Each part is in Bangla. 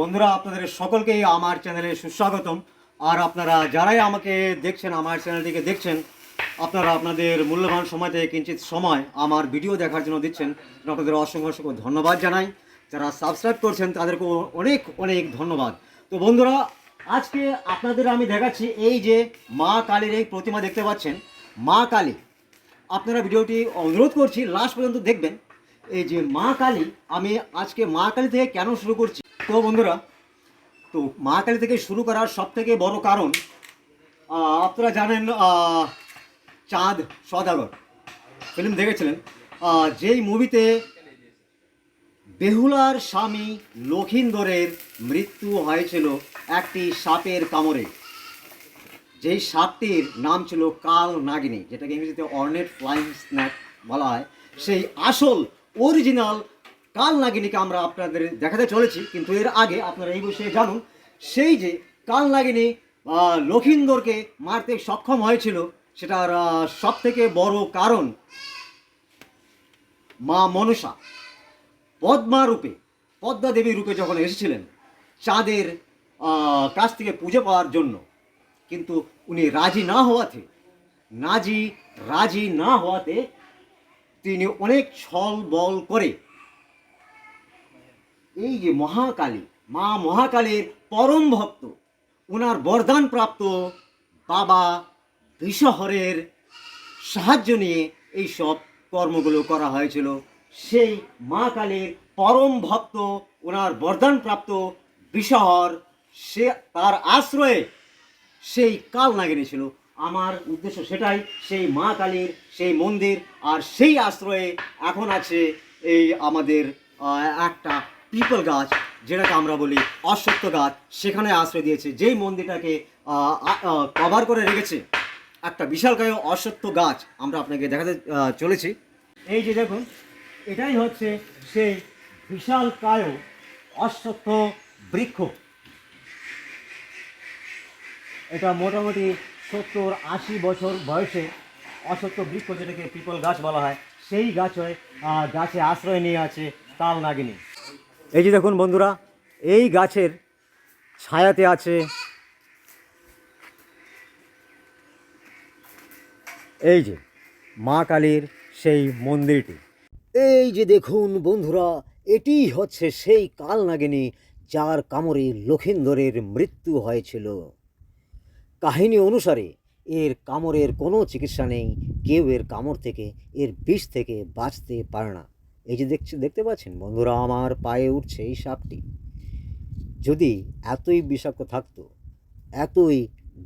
বন্ধুরা, আপনাদের সকলকেই আমার চ্যানেলে সুস্বাগতম। আর আপনারা যারাই আমাকে দেখছেন, আমার চ্যানেলটিকে দেখছেন, আপনারা আপনাদের মূল্যবান সময় থেকে কিঞ্চিত সময় আমার ভিডিও দেখার জন্য দিচ্ছেন। আপনাদের অসংখ্য অসংখ্য ধন্যবাদ জানাই। যারা সাবস্ক্রাইব করছেন, তাদেরকে অনেক অনেক ধন্যবাদ। তো বন্ধুরা, আজকে আপনাদের আমি দেখাচ্ছি এই যে মা কালীর এই প্রতিমা দেখতে পাচ্ছেন। মা কালী, আপনারা ভিডিওটি অনুরোধ করছি লাস্ট পর্যন্ত দেখবেন। এই যে মা কালী, আমি আজকে মা কালী থেকে কেন শুরু করছি? তো বন্ধুরা, তো মা কালী থেকে শুরু করার সব থেকে বড় কারণ আপনারা জানেন চাঁদ সদাগর। ফিল্ম দেখেছিলেন? যেই মুভিতে বেহুলার স্বামী লখিন্দরের মৃত্যু হয়েছিল একটি সাপের কামড়ে। যেই সাপটির নাম ছিল কাল নাগিনী, যেটাকে ইংরেজিতে অর্নেট ফ্লাইং স্ন্যাক বলা হয়। সেই আসল অরিজিনাল কাল নাগিনীকে আমরা আপনাদের দেখাতে চলেছি কিন্তু এর আগে আপনারা এই বিষয়ে জানুন সেই যে কাল নাগিনী আহ, লখিন্দরকে মারতে সক্ষম হয়েছিল সেটার সব থেকে বড় কারণ মা মনসা। পদ্মা রূপে পদ্মা দেবী রূপে যখন এসেছিলেন চাঁদের কাছ থেকে পুজো পাওয়ার জন্য কিন্তু উনি রাজি না হওয়াতে নাজি রাজি না হওয়াতে তিনি অনেক ছল বল করে। এই যে মহাকালী, মা মহাকালীর পরম ভক্ত ওনার বরদান প্রাপ্ত বাবা বিষহরের সাহায্য নিয়ে এই সব কর্মগুলো করা হয়েছিল। সেই মা কালীর পরম ভক্ত ওনার বরদান প্রাপ্ত বিষহর সে তার আশ্রয়ে সেই কাল নাগিনী ছিল। আমার উদ্দেশ্য সেটাই, সেই মা কালীর, সেই মন্দির আর সেই আশ্রয়ে এখন আছে এই আমাদের একটা পিপল গাছ, যেটাকে আমরা বলি অশ্বত্থ গাছ। সেখানে আশ্রয় দিয়েছে। যেই মন্দিরটাকে কভার করে রেখেছে, একটা বিশালকায় অশ্বত্থ গাছ আমরা আপনাকে দেখাতে চলেছি। এই যে দেখুন, এটাই হচ্ছে সেই বিশালকায় অশ্বত্থ বৃক্ষ। এটা মোটামুটি সত্তর আশি বছর বয়সে অসত্য বৃক্ষ যেটাকে পিপল গাছ বলা হয়, সেই গাছ হয়ে গাছে আশ্রয় নিয়ে আছে তাল নাগিনী। এই যে দেখুন বন্ধুরা, এই গাছের ছায়াতে আছে এই যে মা কালীর সেই মন্দিরটি। এই যে দেখুন বন্ধুরা এটিই হচ্ছে সেই কাল নাগিনী যার কামড়ে লখিন্দরের মৃত্যু হয়েছিল। কাহিনী অনুসারে, এর কামড়ের কোনো চিকিৎসা নেই। কেউ এর কামড় থেকে, এর বিষ থেকে বাঁচতে পারে না। এই যে দেখছি, দেখতে পাচ্ছেন বন্ধুরা, আমার পায়ে উঠছে এই সাপটি। যদি এতই বিষাক্ত থাকতো, এতই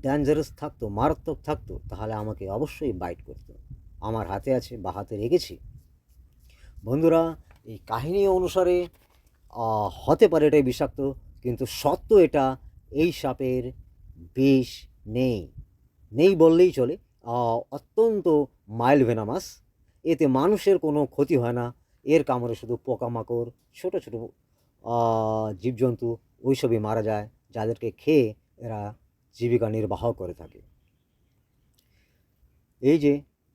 ডেঞ্জারাস থাকতো, মারাত্মক থাকতো, তাহলে আমাকে অবশ্যই বাইট করতো। আমার হাতে আছে বা হাতে রেখেছি। বন্ধুরা, এই কাহিনী অনুসারে হতে পারে এটাই বিষাক্ত, কিন্তু সত্য এটা, এই সাপের বিষ নেই। নেই বললেই চলে। অত্যন্ত মাইল্ড ভেনামাস এতে মানুষের কোনো ক্ষতি হয় না। এর কামড়ে শুধু পোকামাকড়, ছোটো ছোটো জীবজন্তু ওইসবই মারা যায়, যাদেরকে খেয়ে এরা জীবিকা নির্বাহ করে থাকে। এই যে,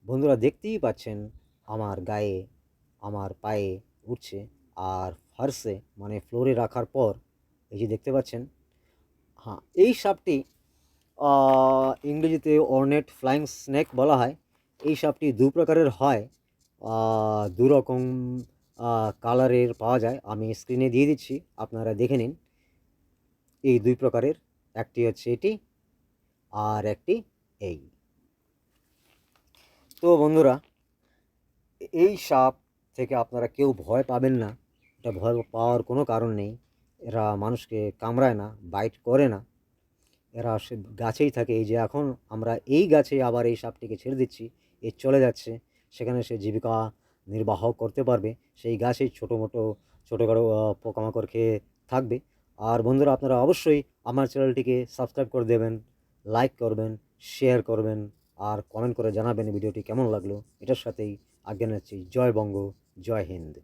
বন্ধুরা দেখতেই পাচ্ছেন, আমার গায়ে, আমার পায়ে উঠছে আর ফার্সে মানে ফ্লোরে রাখার পর, এই যে দেখতে পাচ্ছেন হ্যাঁ এই সাপটি ইংরেজিতে অর্নেট ফ্লাইং স্নেক বলা হয়। এই সাপটি দু প্রকারের হয়। দু রকম কালারের পাওয়া যায়। আমি স্ক্রিনে দিয়ে দিচ্ছি, আপনারা দেখে নিন। এই দুই প্রকারের, একটি হচ্ছে এটি আর একটি এই। তো বন্ধুরা, এই সাপ থেকে আপনারা কেউ ভয় পাবেন না। এটা ভয় পাওয়ার কোনো কারণ নেই। এরা মানুষকে কামড়ায় না বাইট করে না। এরা সে গাছেই থাকে। এই যে এখন আমরা এই গাছে আবার এই সাপটিকে ছেড়ে দিচ্ছি, এ চলে যাচ্ছে। সেখানে সে জীবিকা নির্বাহ করতে পারবে। সেই গাছেই ছোটো মোটো ছোটোখাটো পোকামাকড় খেয়ে থাকবে। আর বন্ধুরা, আপনারা অবশ্যই আমার চ্যানেলটিকে সাবস্ক্রাইব করে দেবেন, লাইক করবেন, শেয়ার করবেন, আর কমেন্ট করে জানাবেন ভিডিওটি কেমন লাগল। এটার সাথেই আজ্ঞা নিচ্ছি, জয় বঙ্গ, জয় হিন্দ।